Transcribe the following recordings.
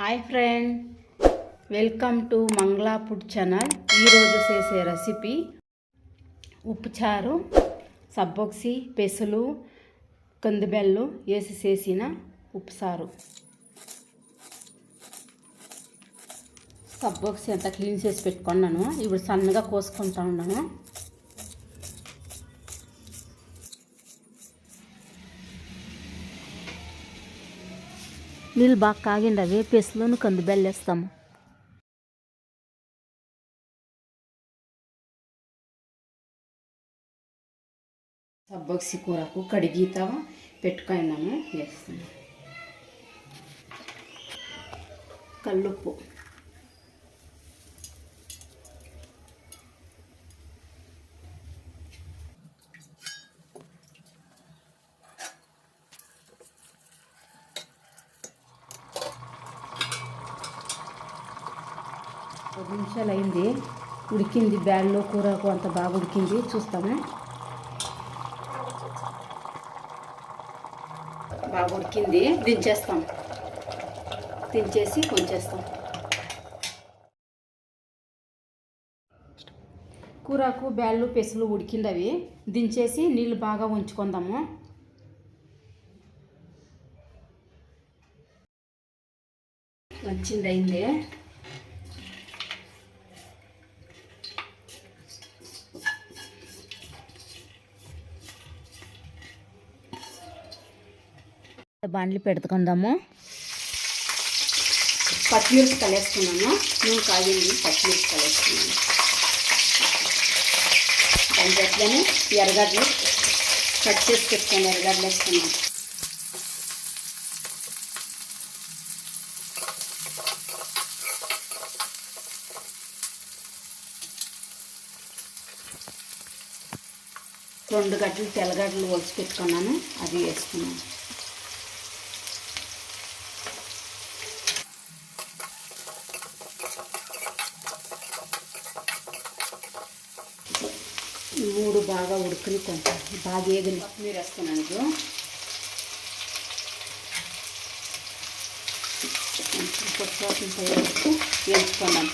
Hi friend. Welcome to Mangala food channel. ఈరోజు చేసే recipe ఉప్పుచారు సబ్బొక్సి పెసలు కందిబెల్లు వేసి చేసిన ఉప్పుసారు సబ్బొక్సి అంతా క్లీన్ చేసి పెట్టుకున్నాను. ఇప్పుడు సన్నగా కోసుకుంటా ఉన్నాను. నీళ్ళు బాగా కాగిండ వేపేసులోను కంది బెల్లేస్తాము. సబ్బక్సి కూరకు కడిగితా పెట్టుకున్నాము వేస్తాము. కల్లుప్పు. పది నిమిషాలు అయింది ఉడికింది బ్యాల్లో కూరకు అంత బాగా ఉడికింది. చూస్తాము బాగా ఉడికింది. దించేస్తాం. దించేసి కొంచేస్తాం. కూరకు బ్యాళ్ళు పెసలు ఉడికిందవి. దించేసి నీళ్ళు బాగా ఉంచుకుందాము. వచ్చింది అయింది బాండ్లు పెట్టుకుందాము. పచ్చిమిర్చి కలిస్తున్నాను నూనె కాగింది పచ్చిమిర్చి కలిస్తున్నాను దాని చెట్లని ఎర్రగడ్డలు కట్ చేసి పెట్టుకొని ఎర్రగడ్డలు వేస్తున్నాను రెండు గడ్డలు తెల్లగడ్డలు ఒలిచి పెట్టుకున్నాను. అది వేసుకున్నాను మూడు బాగా ఉడుకుని కొంచెం బాగా ఏగిన మీరు వేస్తున్నాను ఇది కొంచెం పొట్టుకోసం వేస్తూ వేసుకున్నాను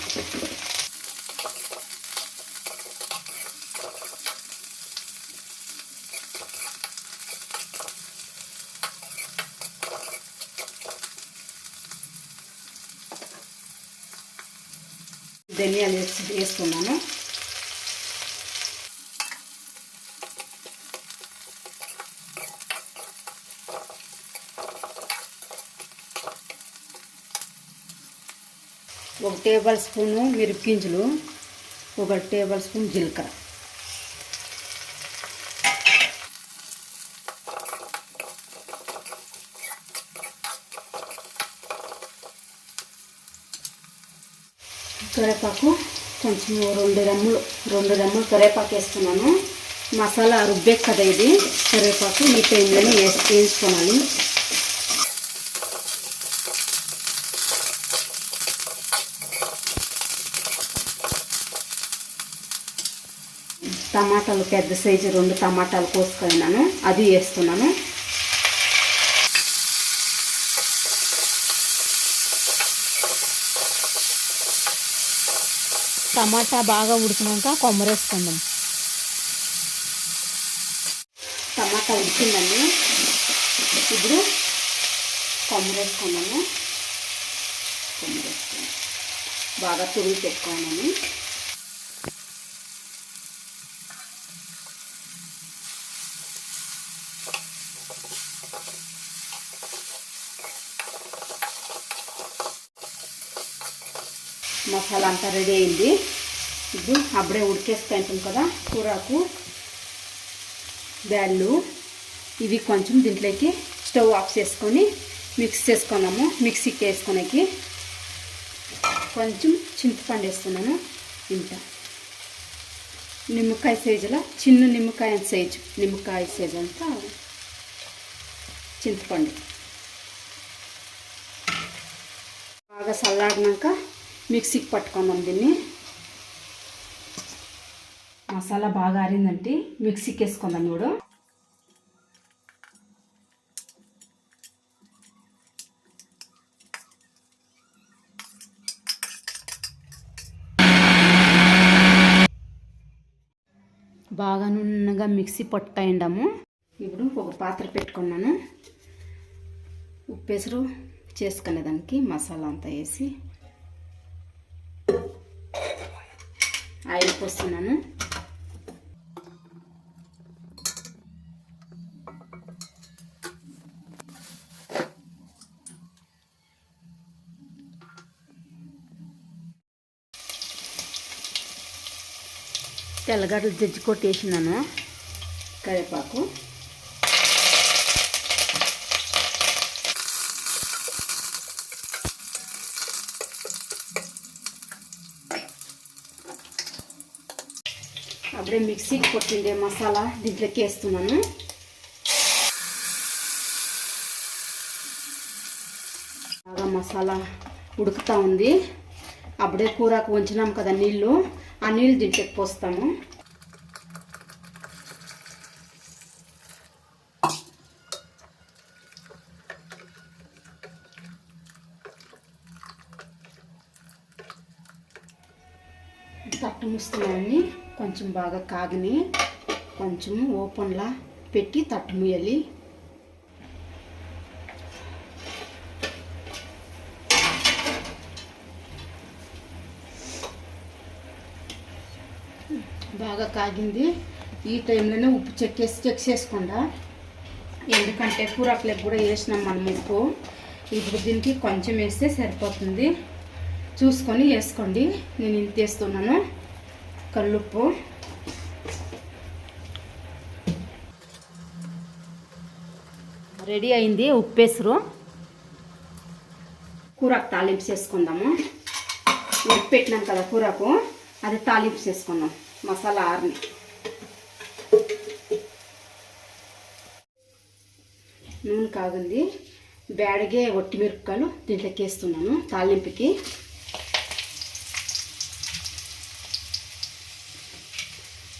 ధనియాలు వేసి వేసుకున్నాను. టేబుల్ స్పూను మిరపగింజలు ఒక టేబుల్ స్పూన్ జీలకర్ర. కరివేపాకు కొంచెం రెండు రమ్ములు రెండు రమ్ములు కరివేపాకు వేస్తున్నాను. మసాలా రుబ్బే కదా ఇది. కరివేపాకు ఈ టైంలోనే వేసి వేసుకోవాలి టమాటాలు పెద్ద సైజు రెండు టమాటాలు కోసుకున్నాను. అది వేస్తున్నాను. టమాటా బాగా ఉడికినాక కొమ్మరేసుకుందాం టమాటా ఉడికిందండి. ఇప్పుడు కొమ్మరేసుకున్నాము కొమ్మరేసుకున్నాము బాగా తురిగి పెట్టుకున్నాను మసాలా అంతా రెడీ అయింది. ఇప్పుడు అప్పుడే ఉడికేసుకుంటాం కదా కూరకు బ్యాళ్ళు ఇవి కొంచెం దీంట్లోకి స్టవ్ ఆఫ్ చేసుకొని మిక్స్ చేసుకున్నాము మిక్సీకి వేసుకునేకి. కొంచెం చింతపండు వేస్తున్నాను ఇంత. నిమ్మకాయ సైజులో చిన్న నిమ్మకాయ సైజు నిమ్మకాయ సైజు అంతా చింతపండు. బాగా చల్లారినాక మిక్సీకి పట్టుకున్నాం దీన్ని. మసాలా బాగా ఆరిందంటే మిక్సీకి వేసుకుందాం ఇప్పుడు. బాగా నున్నగా మిక్సీ పట్టాయిండము ఇప్పుడు ఒక పాత్ర పెట్టుకున్నాను. ఉప్పేసరు చేసుకునే దానికి మసాలా అంతా వేసి. ఆయిల్ పోస్తున్నాను. తెల్లగడ్డలు జజ్జి కొట్టేసినాను. కరివేపాకు. అప్పుడే మిక్సీకి కొట్టిండే మసాలా దీంట్లోకి వేస్తున్నాను. బాగా మసాలా ఉడుకుతా ఉంది. అప్పుడే కూరకు ఉంచినాం కదా నీళ్ళు. ఆ నీళ్ళు దీంట్లోకి పోస్తాము. తట్టు ముస్తున్నాన్ని కొంచెం బాగా కాగని కొంచెం ఓపెన్లా పెట్టి తట్టుముయ్యాలి. బాగా కాగింది. ఈ టైంలోనే ఉప్పు చెక్కేసి చెక్ చేసుకోండి. ఎందుకంటే కూరకులకు కూడా వేసినాం మనం ఉప్పు. ఇప్పుడు దీనికి కొంచెం వేస్తే సరిపోతుంది. చూసుకొని వేసుకోండి. నేను ఇంత వేస్తున్నాను. కల్లుప్పు. రెడీ అయింది ఉప్పేసరు. కూరకు తాలింపు చేసుకుందాము. ఉప్పు పెట్టినాం కదా కూరకు అది తాలింపు చేసుకుందాం. మసాలా ఆరిని. నూనె కాగింది. బ్యాడగే ఒట్టి మిరపకాయలు దీంట్లోకి వేస్తున్నాను తాలింపుకి.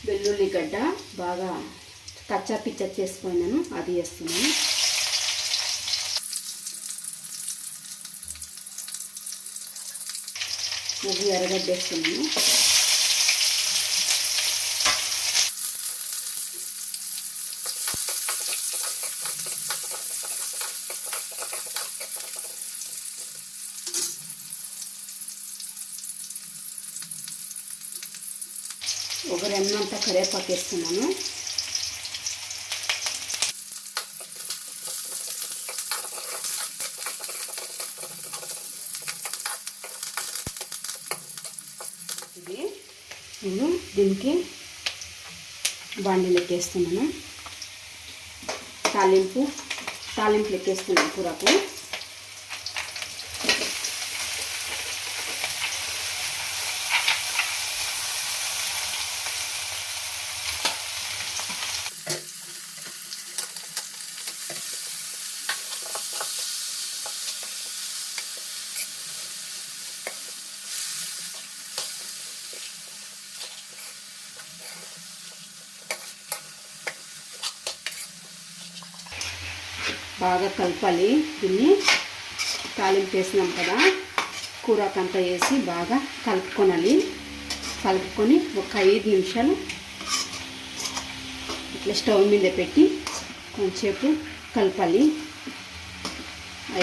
వెల్లుల్లి గడ్డ బాగా కచ్చా పిచ్చ చేసుకున్నాను అది వేస్తున్నాను. ముగ్గు ఎర్రగడ్డ వేస్తున్నాను. ఒక రెమ్మంతా కరివేపాకు వేస్తున్నాను ఇది నేను దీనికి బాండీలు ఎక్కేస్తున్నాను. తాలింపు తాలింపు లెక్కేస్తున్నాను కూరకు. బాగా కలపాలి. దీన్ని తాలింపు వేసినాం కదా. కూరకంతా వేసి బాగా కలుపుకొనాలి. కలుపుకొని ఒక ఐదు నిమిషాలు ఇట్లా స్టవ్ మీద పెట్టి కొంచెంసేపు కలపాలి.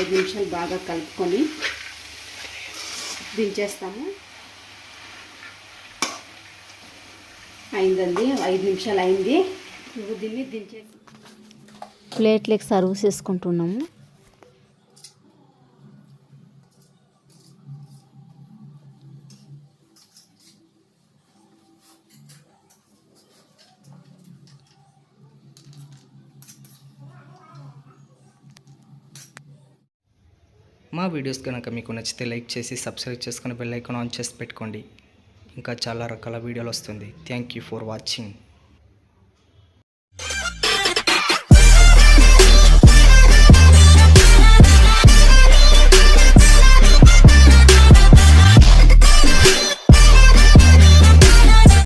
ఐదు నిమిషాలు బాగా కలుపుకొని దించేస్తాము. అయిందండి. ఐదు నిమిషాలు అయింది. ఇప్పుడు దీన్ని దించేసి ప్లేట్లకి సర్వ్ చేసుకుంటున్నాము. మా వీడియోస్ కనుక మీకు నచ్చితే లైక్ చేసి సబ్స్క్రైబ్ చేసుకుని బెల్ ఐకాన్ ఆన్ చేసి పెట్టుకోండి. ఇంకా చాలా రకాల వీడియోలు వస్తుంది. Thank you for watching